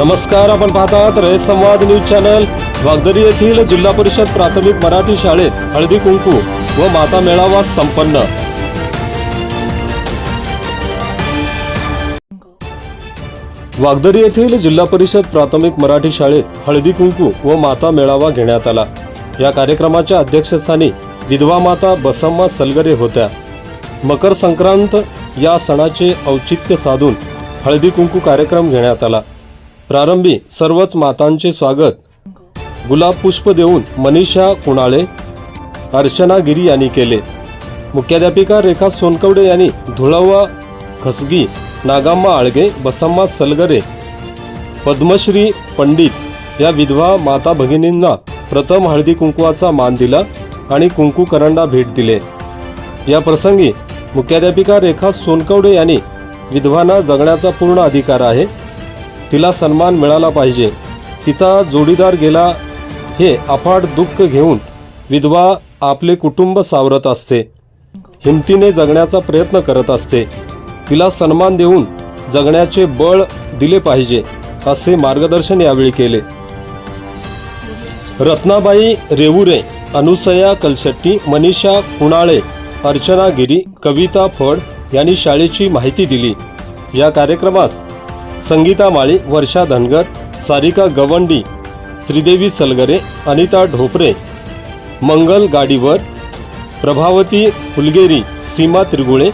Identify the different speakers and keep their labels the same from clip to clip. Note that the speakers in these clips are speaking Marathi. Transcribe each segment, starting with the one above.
Speaker 1: नमस्कार आपण पाहतात रयत संवाद न्यूज चॅनल. वागदरी येथील जिल्हा परिषद प्राथमिक मराठी शाळेत हळदी कुंकू व माता मेळावा संपन्न. वागदरी येथील जिल्हा परिषद प्राथमिक मराठी शाळेत हळदी कुंकू व माता मेळावा घेण्यात आला. या कार्यक्रमाच्या अध्यक्षस्थानी विधवा माता बसम्मा सलगरे होत्या. मकर संक्रांत या सणाचे औचित्य साधून हळदी कुंकू कार्यक्रम घेण्यात आला. प्रारंभी सर्वच मातांचे स्वागत. गुलाब पुष्प देऊन मनीषा कुणाळे अर्चना गिरी यांनी केले. मुख्याध्यापिका रेखा सोनकवडे यांनी धुळावा खसगी नागाम्मा आळगे बसम्मा सलगरे पद्मश्री पंडित या विधवा माता भगिनींना प्रथम हळदी कुंकवाचा मान दिला आणि कुंकू करंडा भेट दिले. या प्रसंगी मुख्याध्यापिका रेखा सोनकवडे यांनी विधवांना जगण्याचा पूर्ण अधिकार आहे. तिला सन्मान मिळाला पाहिजे. तिचा जोडीदार गेला हे अफाट दुःख घेऊन विधवा आपले कुटुंब सावरत असते. हिमतीने जगण्याचा प्रयत्न करत असते. तिला सन्मान देऊन जगण्याचे बळ दिले पाहिजे असे मार्गदर्शन यावेळी केले. रत्नाबाई रेवुरे अनुसया कलशेट्टी मनीषा कुणाळे अर्चना गिरी कविता फड यांनी शाळेची माहिती दिली. या कार्यक्रमास संगीता माळी वर्षा धनगर सारिका गवंडी श्रीदेवी सलगरे अनिता ढोपरे मंगल गाडीवर प्रभावती फुलगेरी सीमा त्रिगुळे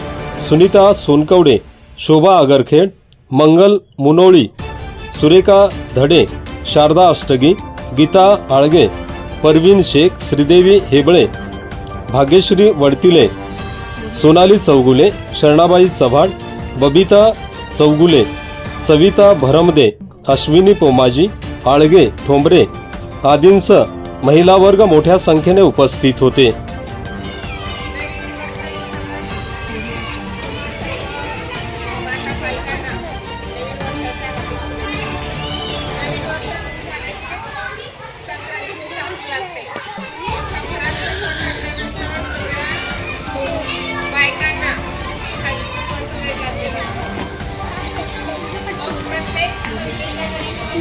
Speaker 1: सुनीता सोनकवडे शोभा आगरखेड मंगल मुनोळी सुरेखा धडे शारदा अष्टगी गीता आळगे परवीन शेख श्रीदेवी हेबळे भाग्यश्री वडतिले सोनाली चौगुले शरणाबाई चव्हाण बबिता चौगुले. सविता भरमदे अश्विनी पोमाजी आळगे ठोंबरे आदींसह महिला वर्ग मोठ्या संख्येने उपस्थित होते.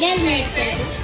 Speaker 2: desert